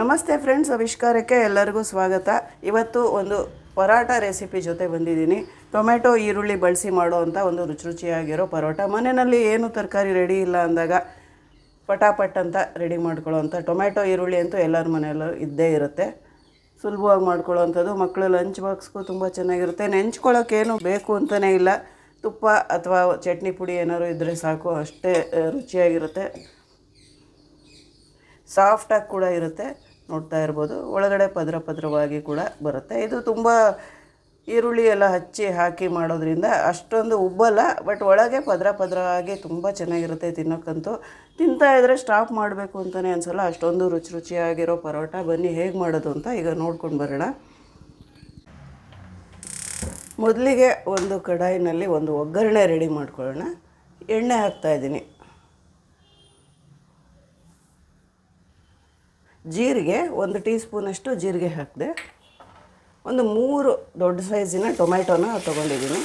ನಮಸ್ತೆ ಫ್ರೆಂಡ್ಸ್, ಆವಿಷ್ಕಾರಕ್ಕೆ ಎಲ್ಲರಿಗೂ ಸ್ವಾಗತ. ಇವತ್ತು ಒಂದು ಪರೋಟ ರೆಸಿಪಿ ಜೊತೆ ಬಂದಿದ್ದೀನಿ. ಟೊಮೆಟೊ, ಈರುಳ್ಳಿ ಬಳಸಿ ಮಾಡೋವಂಥ ಒಂದು ರುಚಿ ರುಚಿಯಾಗಿರೋ ಪರೋಟ. ಮನೆಯಲ್ಲಿ ಏನು ತರಕಾರಿ ರೆಡಿ ಇಲ್ಲ ಅಂದಾಗ ಪಟಾಪಟ್ ಅಂತ ರೆಡಿ ಮಾಡ್ಕೊಳ್ಳೋವಂಥ ಟೊಮೆಟೊ, ಈರುಳ್ಳಿ ಅಂತೂ ಎಲ್ಲರ ಮನೆಯಲ್ಲೂ ಇದ್ದೇ ಇರುತ್ತೆ. ಸುಲಭವಾಗಿ ಮಾಡ್ಕೊಳ್ಳೋವಂಥದ್ದು ಮಕ್ಕಳು ಲಂಚ್ ಬಾಕ್ಸ್ಗೂ ತುಂಬ ಚೆನ್ನಾಗಿರುತ್ತೆ. ನೆಂಚ್ಕೊಳ್ಳೋಕ್ಕೇನು ಬೇಕು ಅಂತಲೇ ಇಲ್ಲ. ತುಪ್ಪ ಅಥವಾ ಚಟ್ನಿ ಪುಡಿ ಏನಾದ್ರು ಇದ್ದರೆ ಸಾಕು. ಅಷ್ಟೇ ರುಚಿಯಾಗಿರುತ್ತೆ. ಸಾಫ್ಟಾಗಿ ಕೂಡ ಇರುತ್ತೆ. ನೋಡ್ತಾ ಇರ್ಬೋದು. ಒಳಗಡೆ ಪದ್ರ ಪದ್ರವಾಗಿ ಕೂಡ ಬರುತ್ತೆ. ಇದು ತುಂಬ ಈರುಳ್ಳಿ ಎಲ್ಲ ಹಚ್ಚಿ ಹಾಕಿ ಮಾಡೋದ್ರಿಂದ ಅಷ್ಟೊಂದು ಉಬ್ಬಲ್ಲ, ಬಟ್ ಒಳಗೆ ಪದ್ರ ಪದ್ರವಾಗಿ ತುಂಬ ಚೆನ್ನಾಗಿರುತ್ತೆ ತಿನ್ನೋಕ್ಕಂತೂ. ತಿಂತಾ ಇದ್ದರೆ ಸ್ಟಾಪ್ ಮಾಡಬೇಕು ಅಂತಲೇ ಅನ್ಸಲ್ಲ, ಅಷ್ಟೊಂದು ರುಚಿ ರುಚಿಯಾಗಿರೋ ಪರೋಟ. ಬನ್ನಿ, ಹೇಗೆ ಮಾಡೋದು ಅಂತ ಈಗ ನೋಡ್ಕೊಂಡು ಬರೋಣ. ಮೊದಲಿಗೆ ಒಂದು ಕಡಾಯಿನಲ್ಲಿ ಒಂದು ಒಗ್ಗರಣೆ ರೆಡಿ ಮಾಡ್ಕೊಳ್ಳೋಣ. ಎಣ್ಣೆ ಹಾಕ್ತಾಯಿದ್ದೀನಿ ಜೀರಿಗೆ ಒಂದು ಟೀ ಸ್ಪೂನಷ್ಟು ಜೀರಿಗೆ ಹಾಕಿದೆ, ಒಂದು ಮೂರು ದೊಡ್ಡ ಸೈಜಿನ ಟೊಮ್ಯಾಟೋನ ತೊಗೊಂಡಿದ್ದೀನಿ.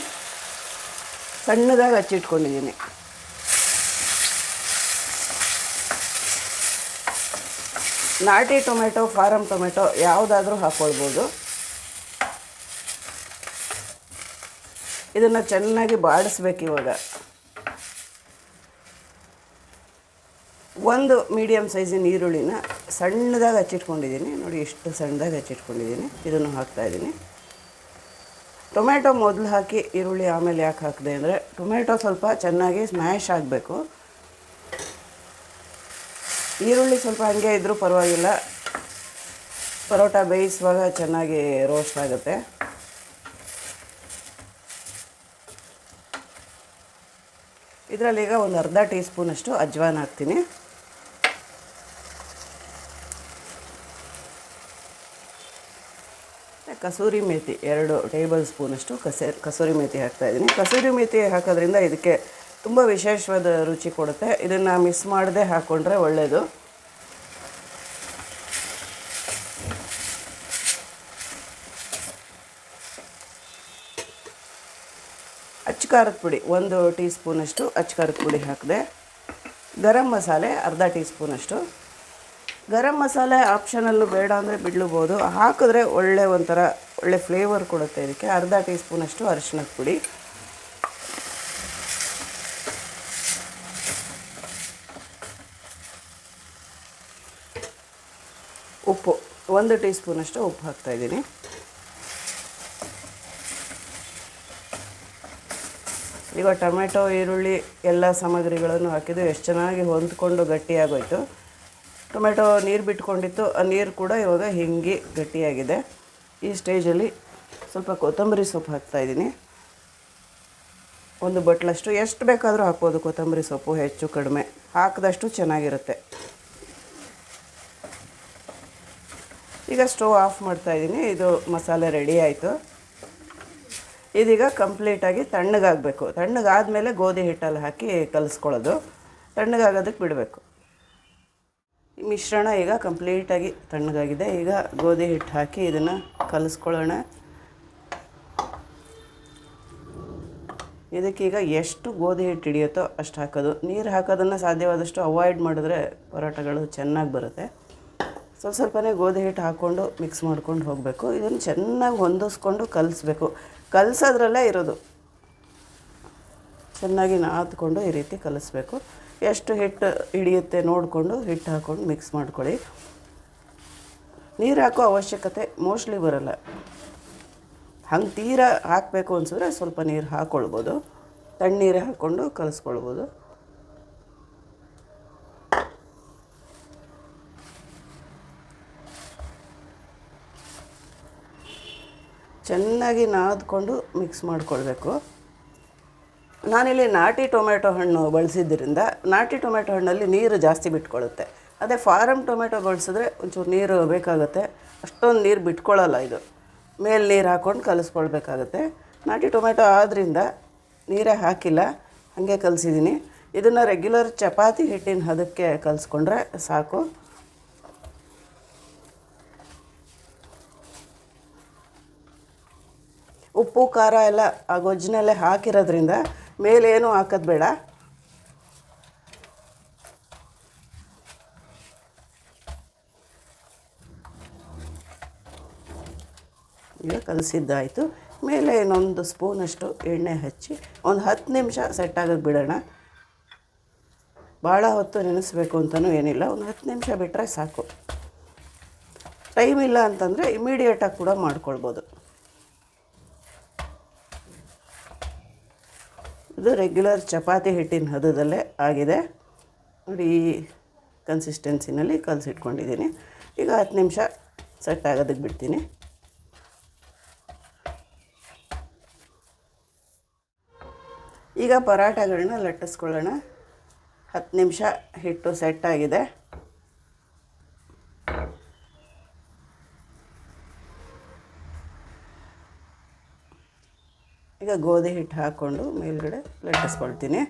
ಸಣ್ಣದಾಗಿ ಹಚ್ಚಿಟ್ಕೊಂಡಿದ್ದೀನಿ. ನಾಟಿ ಟೊಮೆಟೊ ಫಾರಮ್ ಟೊಮೆಟೊ ಯಾವುದಾದ್ರೂ ಹಾಕ್ಕೊಳ್ಬೋದು ಇದನ್ನು ಚೆನ್ನಾಗಿ ಬಾಡಿಸ್ಬೇಕು ಇವಾಗ. ಒಂದು ಮೀಡಿಯಮ್ ಸೈಜಿನ ಈರುಳ್ಳಿನ ಸಣ್ಣದಾಗಿ ಹಚ್ಚಿಟ್ಕೊಂಡಿದ್ದೀನಿ. ನೋಡಿ ಎಷ್ಟು ಸಣ್ಣದಾಗಿ ಹಚ್ಚಿಟ್ಕೊಂಡಿದ್ದೀನಿ. ಇದನ್ನು ಹಾಕ್ತಾಯಿದ್ದೀನಿ ಟೊಮೆಟೊ ಮೊದಲು ಹಾಕಿ ಈರುಳ್ಳಿ ಆಮೇಲೆ ಯಾಕೆ ಹಾಕಿದೆ ಅಂದರೆ ಟೊಮೆಟೊ ಸ್ವಲ್ಪ ಚೆನ್ನಾಗಿ ಸ್ಮ್ಯಾಶ್ ಆಗಬೇಕು. ಈರುಳ್ಳಿ ಸ್ವಲ್ಪ ಹಾಗೆ ಇದ್ದರೂ ಪರವಾಗಿಲ್ಲ. ಪರೋಟ ಬೇಯಿಸುವಾಗ ಚೆನ್ನಾಗಿ ರೋಸ್ಟ್ ಆಗುತ್ತೆ. ಇದರಲ್ಲಿ ಈಗ ಒಂದು ಅರ್ಧ ಟೀ ಸ್ಪೂನಷ್ಟು ಅಜ್ವಾನ್ ಹಾಕ್ತೀನಿ. ಕಸೂರಿ ಮೇಥಿ ಎರಡು ಟೇಬಲ್ ಸ್ಪೂನಷ್ಟು ಕಸೆ, ಕಸೂರಿ ಮೇಥಿ ಹಾಕ್ತಾಯಿದ್ದೀನಿ ಕಸೂರಿ ಮೇಥಿ ಹಾಕೋದ್ರಿಂದ ಇದಕ್ಕೆ ತುಂಬ ವಿಶೇಷವಾದ ರುಚಿ ಕೊಡುತ್ತೆ. ಇದನ್ನು ಮಿಸ್ ಮಾಡದೆ ಹಾಕ್ಕೊಂಡ್ರೆ ಒಳ್ಳೆಯದು ಅಚ್ಚ ಖಾರದ ಪುಡಿ ಒಂದು ಟೀ ಸ್ಪೂನಷ್ಟು ಅಚ್ಚ ಖಾರದ ಪುಡಿ ಹಾಕಿದೆ. ಗರಂ ಮಸಾಲೆ ಅರ್ಧ ಟೀ ಸ್ಪೂನಷ್ಟು ಗರಂ ಮಸಾಲೆ ಆಪ್ಷನಲ್ಲೂ ಬೇಡ ಅಂದರೆ ಬಿಡ್ಲೂಬೋದು. ಹಾಕಿದ್ರೆ ಒಳ್ಳೆ ಒಂಥರ ಒಳ್ಳೆ ಫ್ಲೇವರ್ ಕೊಡುತ್ತೆ ಇದಕ್ಕೆ. ಅರ್ಧ ಟೀ ಸ್ಪೂನಷ್ಟು ಅರಿಶಿಣದ ಪುಡಿ. ಉಪ್ಪು, ಒಂದು ಟೀ ಸ್ಪೂನಷ್ಟು ಉಪ್ಪು ಹಾಕ್ತಾಯಿದ್ದೀನಿ ಈಗ ಟೊಮೆಟೊ, ಈರುಳ್ಳಿ, ಎಲ್ಲ ಸಾಮಗ್ರಿಗಳನ್ನು ಹಾಕಿದ್ದು ಎಷ್ಟು ಚೆನ್ನಾಗಿ ಹೊಂದ್ಕೊಂಡು ಗಟ್ಟಿಯಾಗೋಯ್ತು. ಟೊಮೆಟೊ ನೀರು ಬಿಟ್ಕೊಂಡಿತ್ತು. ಆ ನೀರು ಕೂಡ ಇವಾಗ ಹಿಂಗೆ ಗಟ್ಟಿಯಾಗಿದೆ. ಈ ಸ್ಟೇಜಲ್ಲಿ ಸ್ವಲ್ಪ ಕೊತ್ತಂಬರಿ ಸೊಪ್ಪು ಹಾಕ್ತಾಯಿದ್ದೀನಿ ಒಂದು ಬಟ್ಲಷ್ಟು ಎಷ್ಟು ಬೇಕಾದರೂ ಹಾಕ್ಬೋದು ಕೊತ್ತಂಬರಿ ಸೊಪ್ಪು ಹೆಚ್ಚು ಕಡಿಮೆ. ಹಾಕಿದಷ್ಟು ಚೆನ್ನಾಗಿರುತ್ತೆ. ಈಗ ಸ್ಟವ್ ಆಫ್ ಮಾಡ್ತಾಯಿದ್ದೀನಿ ಇದು ಮಸಾಲೆ ರೆಡಿ ಆಯಿತು. ಇದೀಗ ಕಂಪ್ಲೀಟಾಗಿ ತಣ್ಣಗಾಗಬೇಕು. ತಣ್ಣಗಾದಮೇಲೆ ಗೋಧಿ ಹಿಟ್ಟಲ್ಲಿ ಹಾಕಿ ಕಲಿಸ್ಕೊಳ್ಳೋದು. ತಣ್ಣಗಾಗೋದಕ್ಕೆ ಬಿಡಬೇಕು. ಮಿಶ್ರಣ ಈಗ ಕಂಪ್ಲೀಟಾಗಿ ತಣ್ಣಗಾಗಿದೆ. ಈಗ ಗೋಧಿ ಹಿಟ್ಟು ಹಾಕಿ ಇದನ್ನು ಕಲಿಸ್ಕೊಳ್ಳೋಣ. ಇದಕ್ಕೀಗ ಎಷ್ಟು ಗೋಧಿ ಹಿಟ್ಟು ಹಿಡಿಯುತ್ತೋ ಅಷ್ಟು ಹಾಕೋದು. ನೀರು ಹಾಕೋದನ್ನು ಸಾಧ್ಯವಾದಷ್ಟು ಅವಾಯ್ಡ್ ಮಾಡಿದ್ರೆ ಪರೋಟಗಳು ಚೆನ್ನಾಗಿ ಬರುತ್ತೆ. ಸ್ವಲ್ಪ ಸ್ವಲ್ಪನೇ ಗೋಧಿ ಹಿಟ್ಟು ಹಾಕ್ಕೊಂಡು ಮಿಕ್ಸ್ ಮಾಡ್ಕೊಂಡು ಹೋಗಬೇಕು. ಇದನ್ನು ಚೆನ್ನಾಗಿ ಹೊಂದಿಸ್ಕೊಂಡು ಕಲಿಸ್ಬೇಕು. ಕಲಸೋದ್ರಲ್ಲೇ ಇರೋದು. ಚೆನ್ನಾಗಿ ನಾದ್ಕೊಂಡು ಈ ರೀತಿ ಕಲಿಸ್ಬೇಕು. ಎಷ್ಟು ಹಿಟ್ಟು ಹಿಡಿಯುತ್ತೆ ನೋಡಿಕೊಂಡು ಹಿಟ್ಟು ಹಾಕ್ಕೊಂಡು ಮಿಕ್ಸ್ ಮಾಡ್ಕೊಳ್ಳಿ. ನೀರು ಹಾಕೋ ಅವಶ್ಯಕತೆ ಮೋಸ್ಟ್ಲಿ ಬರಲ್ಲ. ಹಂಗೆ ತೀರ ಹಾಕಬೇಕು ಅನ್ಸಿದ್ರೆ ಸ್ವಲ್ಪ ನೀರು ಹಾಕ್ಕೊಳ್ಬೋದು ತಣ್ಣೀರು ಹಾಕ್ಕೊಂಡು ಕಲಿಸ್ಕೊಳ್ಬೋದು. ಚೆನ್ನಾಗಿ ನಾದ್ಕೊಂಡು ಮಿಕ್ಸ್ ಮಾಡ್ಕೊಳ್ಬೇಕು. ನಾನಿಲ್ಲಿ ನಾಟಿ ಟೊಮೆಟೊ ಹಣ್ಣು ಬಳಸಿದ್ದರಿಂದ ನಾಟಿ ಟೊಮೆಟೊ ಹಣ್ಣಲ್ಲಿ ನೀರು ಜಾಸ್ತಿ ಬಿಟ್ಕೊಳ್ಳುತ್ತೆ. ಅದೇ ಫಾರಮ್ ಟೊಮೆಟೊ ಬಳಸಿದ್ರೆ ಒಂಚೂರು ನೀರು ಬೇಕಾಗುತ್ತೆ. ಅಷ್ಟೊಂದು ನೀರು ಬಿಟ್ಕೊಳ್ಳಲ್ಲ ಇದು. ಮೇಲೆ ನೀರು ಹಾಕ್ಕೊಂಡು ಕಲಿಸ್ಕೊಳ್ಬೇಕಾಗುತ್ತೆ. ನಾಟಿ ಟೊಮೆಟೊ ಆದ್ದರಿಂದ ನೀರೇ ಹಾಕಿಲ್ಲ. ಹಾಗೆ ಕಲಿಸಿದ್ದೀನಿ. ಇದನ್ನು ರೆಗ್ಯುಲರ್ ಚಪಾತಿ ಹಿಟ್ಟಿನ ಹದಕ್ಕೆ ಕಲಿಸ್ಕೊಂಡ್ರೆ ಸಾಕು. ಉಪ್ಪು, ಖಾರ ಎಲ್ಲ ಆ ಗೊಜ್ಜಿನಲ್ಲೇ ಹಾಕಿರೋದ್ರಿಂದ ಮೇಲೇನೂ ಹಾಕೋದು ಬೇಡ. ಈಗ ಕಲಸಿದ್ದಾಯಿತು. ಮೇಲೆ ಇನ್ನೊಂದು ಸ್ಪೂನಷ್ಟು ಎಣ್ಣೆ ಹಚ್ಚಿ ಒಂದು ಹತ್ತು ನಿಮಿಷ ಸೆಟ್ ಆಗೋದು ಬಿಡೋಣ. ಭಾಳ ಹೊತ್ತು ನೆನೆಸ್ಬೇಕು ಅಂತಲೂ ಏನಿಲ್ಲ. ಒಂದು ಹತ್ತು ನಿಮಿಷ ಬಿಟ್ಟರೆ ಸಾಕು. ಟೈಮ್ ಇಲ್ಲ ಅಂತಂದರೆ ಇಮಿಡಿಯೇಟಾಗಿ ಕೂಡ ಮಾಡ್ಕೊಳ್ಬೋದು. ಇದು ರೆಗ್ಯುಲರ್ ಚಪಾತಿ ಹಿಟ್ಟಿನ ಹದದಲ್ಲೇ ಆಗಿದೆ. ನೋಡಿ, ಈ ಕನ್ಸಿಸ್ಟೆನ್ಸಿನಲ್ಲಿ ಕಲಸಿಟ್ಕೊಂಡಿದ್ದೀನಿ. ಈಗ ಹತ್ತು ನಿಮಿಷ ಸೆಟ್ ಆಗೋದಕ್ಕೆ ಬಿಡ್ತೀನಿ. ಈಗ ಪರಾಟಗಳನ್ನ ಲಟ್ಟಿಸ್ಕೊಳ್ಳೋಣ. ಹತ್ತು ನಿಮಿಷ ಹಿಟ್ಟು ಸೆಟ್ ಆಗಿದೆ. ಈಗ ಗೋಧಿ ಹಿಟ್ಟು ಹಾಕ್ಕೊಂಡು ಮೇಲ್ಗಡೆ ಲಟ್ಟಿಸ್ಕೊಳ್ತೀನಿ.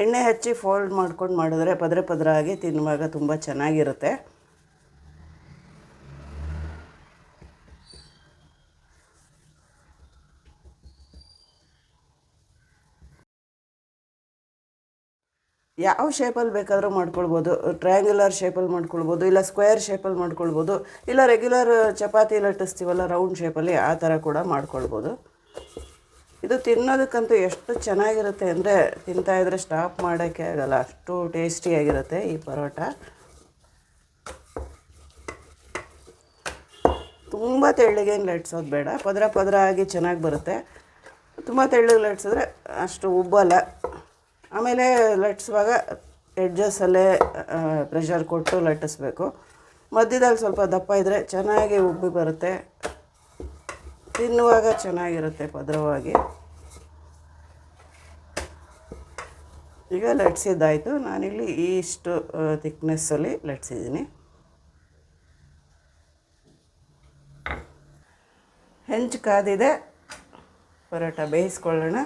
ಎಣ್ಣೆ ಹಚ್ಚಿ ಫೋಲ್ಡ್ ಮಾಡ್ಕೊಂಡು ಮಾಡಿದ್ರೆ ಪದ್ರೆ ಪದರಾಗಿ ಆಗಿ ತಿನ್ನುವಾಗ ತುಂಬ ಚೆನ್ನಾಗಿರುತ್ತೆ. ಯಾವ ಶೇಪಲ್ಲಿ ಬೇಕಾದರೂ ಮಾಡ್ಕೊಳ್ಬೋದು. ಟ್ರಯಾಂಗ್ಯುಲರ್ ಶೇಪಲ್ಲಿ ಮಾಡ್ಕೊಳ್ಬೋದು, ಇಲ್ಲ ಸ್ಕ್ವೇರ್ ಶೇಪಲ್ಲಿ ಮಾಡ್ಕೊಳ್ಬೋದು, ಇಲ್ಲ ರೆಗ್ಯುಲರ್ ಚಪಾತಿ ಲಟ್ಟಿಸ್ತೀವಲ್ಲ ರೌಂಡ್ ಶೇಪಲ್ಲಿ ಆ ಥರ ಕೂಡ ಮಾಡ್ಕೊಳ್ಬೋದು. ಇದು ತಿನ್ನೋದಕ್ಕಂತೂ ಎಷ್ಟು ಚೆನ್ನಾಗಿರುತ್ತೆ ಅಂದರೆ ತಿಂತಾಯಿದ್ರೆ ಸ್ಟಾಪ್ ಮಾಡೋಕ್ಕೆ ಆಗಲ್ಲ. ಅಷ್ಟು ಟೇಸ್ಟಿಯಾಗಿರುತ್ತೆ ಈ ಪರೋಟ. ತುಂಬ ತೆಳ್ಳಗೇನು ಲಟ್ಸೋದು ಬೇಡ. ಪದರ ಪದರ ಆಗಿ ಚೆನ್ನಾಗಿ ಬರುತ್ತೆ. ತುಂಬ ತೆಳ್ಳಗೆ ಲಟ್ಸಿದ್ರೆ ಅಷ್ಟು ಉಬ್ಬಲ್ಲ. ಆಮೇಲೆ ಲಟ್ಸುವಾಗ ಎಡ್ಜಸ್ಸಲ್ಲೇ ಪ್ರೆಷರ್ ಕೊಟ್ಟು ಲಟ್ಟಿಸ್ಬೇಕು. ಮಧ್ಯದಲ್ಲಿ ಸ್ವಲ್ಪ ದಪ್ಪ ಇದ್ದರೆ ಚೆನ್ನಾಗಿ ಉಬ್ಬಿ ಬರುತ್ತೆ. ತಿನ್ನುವಾಗ ಚೆನ್ನಾಗಿರುತ್ತೆ ಪದರವಾಗಿ ಈಗ ಲಟ್ಸಿದ್ದಾಯಿತು ನಾನಿಲ್ಲಿ ಇಷ್ಟು ಥಿಕ್ನೆಸ್ಸಲ್ಲಿ ಲಟ್ಸಿದ್ದೀನಿ ಹೆಂಚು ಕಾದಿದೆ. ಪರೋಟ ಬೇಯಿಸ್ಕೊಳ್ಳೋಣ.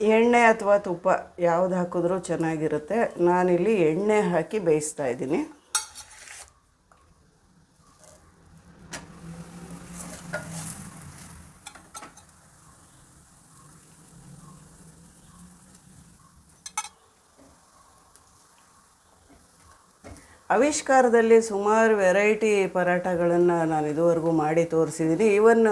ಎಣ್ಣೆ ಅಥವಾ ತುಪ್ಪ ಯಾವ್ದು ಹಾಕಿದ್ರೂ ಚೆನ್ನಾಗಿರುತ್ತೆ. ನಾನಿಲ್ಲಿ ಎಣ್ಣೆ ಹಾಕಿ ಬೇಯಿಸ್ತಾ ಇದ್ದೀನಿ. ಆವಿಷ್ಕಾರದಲ್ಲಿ ಸುಮಾರು ವೆರೈಟಿ ಪರಾಟಗಳನ್ನು ನಾನು ಇದುವರೆಗೂ ಮಾಡಿ ತೋರಿಸಿದ್ದೀನಿ. ಈವನ್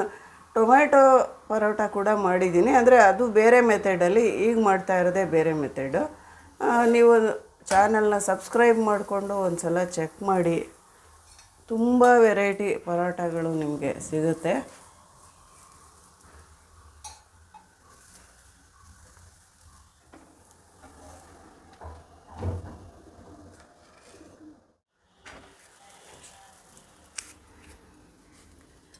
ಟೊಮ್ಯಾಟೊ ಪರೋಟ ಕೂಡ ಮಾಡಿದ್ದೀನಿ. ಅಂದರೆ ಅದು ಬೇರೆ ಮೆಥಡಲ್ಲಿ ಈಗ ಮಾಡ್ತಾ ಇರೋದೇ ಬೇರೆ ಮೆಥಡು ನೀವು ಚಾನಲ್ನ ಸಬ್ಸ್ಕ್ರೈಬ್ ಮಾಡಿಕೊಂಡು ಒಂದು ಸಲ ಚೆಕ್ ಮಾಡಿ. ತುಂಬ ವೆರೈಟಿ ಪರೋಟಗಳು ನಿಮಗೆ ಸಿಗುತ್ತೆ.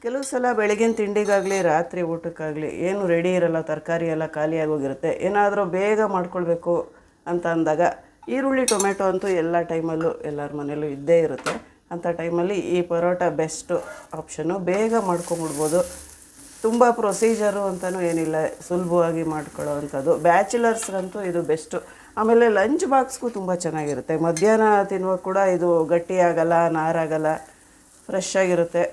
ಕೆಲವು ಸಲ ಬೆಳಗಿನ ತಿಂಡಿಗಾಗಲಿ, ರಾತ್ರಿ ಊಟಕ್ಕಾಗಲಿ ಏನು ರೆಡಿ ಇರಲ್ಲ, ತರಕಾರಿ ಎಲ್ಲ ಖಾಲಿಯಾಗೋಗಿರುತ್ತೆ ಏನಾದರೂ ಬೇಗ ಮಾಡ್ಕೊಳ್ಬೇಕು ಅಂತ ಅಂದಾಗ ಈರುಳ್ಳಿ, ಟೊಮೆಟೊ ಅಂತೂ ಎಲ್ಲ ಟೈಮಲ್ಲೂ ಎಲ್ಲರ ಮನೇಲೂ ಇದ್ದೇ ಇರುತ್ತೆ. ಅಂಥ ಟೈಮಲ್ಲಿ ಈ ಪರೋಟ ಬೆಸ್ಟು ಆಪ್ಷನ್ನು ಬೇಗ ಮಾಡ್ಕೊಂಬಿಡ್ಬೋದು. ತುಂಬ ಪ್ರೊಸೀಜರು ಅಂತಲೂ ಏನಿಲ್ಲ. ಸುಲಭವಾಗಿ ಮಾಡ್ಕೊಳ್ಳೋ ಅಂಥದ್ದು. ಬ್ಯಾಚುಲರ್ಸ್ಗಂತೂ ಇದು ಬೆಸ್ಟು ಆಮೇಲೆ ಲಂಚ್ ಬಾಕ್ಸ್ಗೂ ತುಂಬ ಚೆನ್ನಾಗಿರುತ್ತೆ. ಮಧ್ಯಾಹ್ನ ತಿನ್ನುವಾಗ ಕೂಡ ಇದು ಗಟ್ಟಿಯಾಗಲ್ಲ, ನಾರಾಗಲ್ಲ ಫ್ರೆಶ್ ಆಗಿರುತ್ತೆ.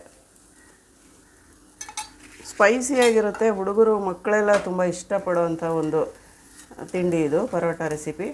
ಸ್ಪೈಸಿಯಾಗಿರುತ್ತೆ ಹುಡುಗರು ಮಕ್ಕಳೆಲ್ಲ ತುಂಬ ಇಷ್ಟಪಡುವಂಥ ಒಂದು ತಿಂಡಿ ಇದು ಪರೋಟ ರೆಸಿಪಿ